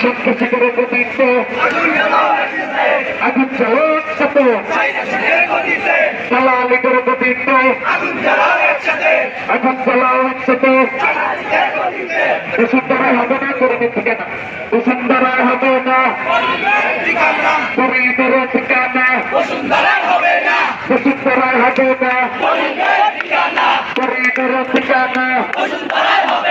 সন্ত্রাসী করে গোবিন্দ আগুন চালো একসাথে দালালি করে গোবিন্দ আগুন চালাও একসাথে বসুন্ধরায় হবে না করে দিচ্ছে কেন বসুন্ধরায় হবে না গরিবের ঠিকানা বসুন্ধরায় হবে না বসুন্ধরায় হবে না গরিবের ঠিকানা বসুন্ধরায় হবে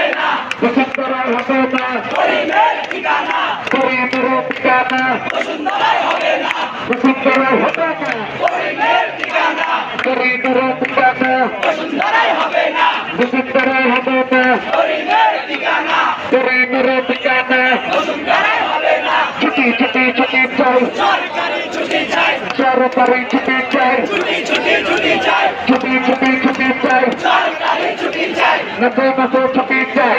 সরকারি ছুটি চাই ছুটি ছুটি ছুটি চাই ছুটি ছুটি ছুটি চাই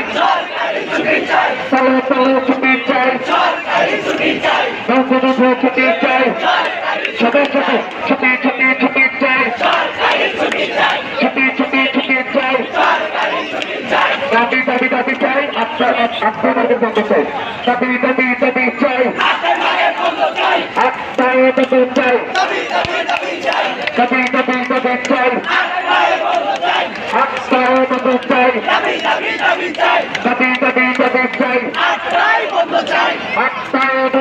তলে তলে ছুটি চাই ছুটি চাই নশো নশো ছুটি ছোট ছোট চাই ছুটি ছুটি ছুটি চাই দাবি দাবি দাবি চাই আপনার আপনাদের বন্ধ চাই দাবি দাবি দাবি চাই আপনার দাবি চাই দাবি দাবি দাবি চাই আপনার দাবি চাই দাবি দাবি দাবি চাই দাবি দাবি দাবি চাই হাতটাই বন্ধ চাই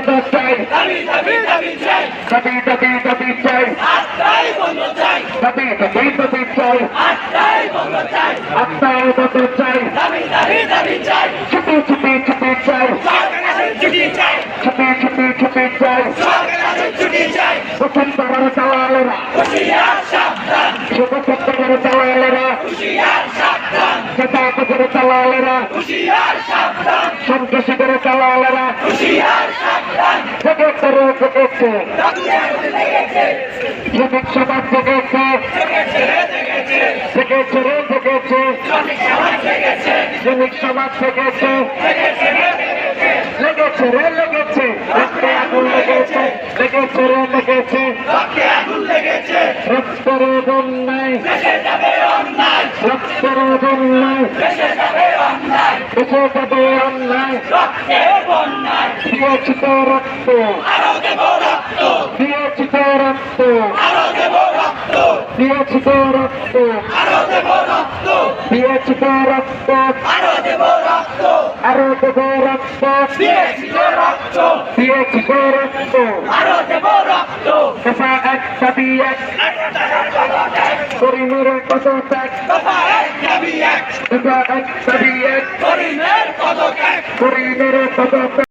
দাবি চাই দাবি দাবি দাবি চাই দাবি দাবি দাবি চাই হাতটাই বন্ধ চাই দাবি দাবি দাবি চাই হাতটাই বন্ধ চাই আপনার দাবি চাই দাবি দাবি দাবি চাই ছুটি ছুটি ছুটি চাই ছুটি চাই ছুটি ছুটি ছুটি চাই ছুটি চাই বসুন্ধরার দালালেরা হুশিয়ার সাবধান বসুন্ধরার দালালেরা হুশিয়ার সাবধান খেতাপুরের দালালেরা হুশিয়ার করে চালালেরা। দালালেরা করে চালালেরা জগৎ জগেছে লেগেছে শ্রমিক সমাজ জগেছে জেগেছে জেগেছে জেগেছে রে জেগেছে শ্রমিক সমাজ জেগেছে শ্রমিক সমাজ জেগেছে জেগেছে জেগেছে লেগেছে রে লেগেছে। রক্তে আগুন লেগেছে লেগেছে রে লেগেছে। রক্তে আগুন লেগেছে। রক্তের বন্যায় দেশে যাবে অন্যায়। রক্তের বন্যায় দেশে যাবে অন্যায়। দেশে যাবে অন্যায়। রক্তে বন্যায় দিয়েছি তো রক্ত। আরও দেব রক্ত। দিয়েছি তো রক্ত। আরও দেব রক্ত। দিয়েছি তো রক্ত। আরও দেব রক্ত। দিয়েছি তো রক্ত। আরও দেব রক্ত। আরও দেব রক্ত রক্ত দিয়েছি রক্ত আরও দেব রক্ত দফা এক দাবি এক করিমের কত ত্যাগ দফা এক দাবি এক দফা এক দাবি এক করিমের পদত্যাগ করিমের কত ত্যাগ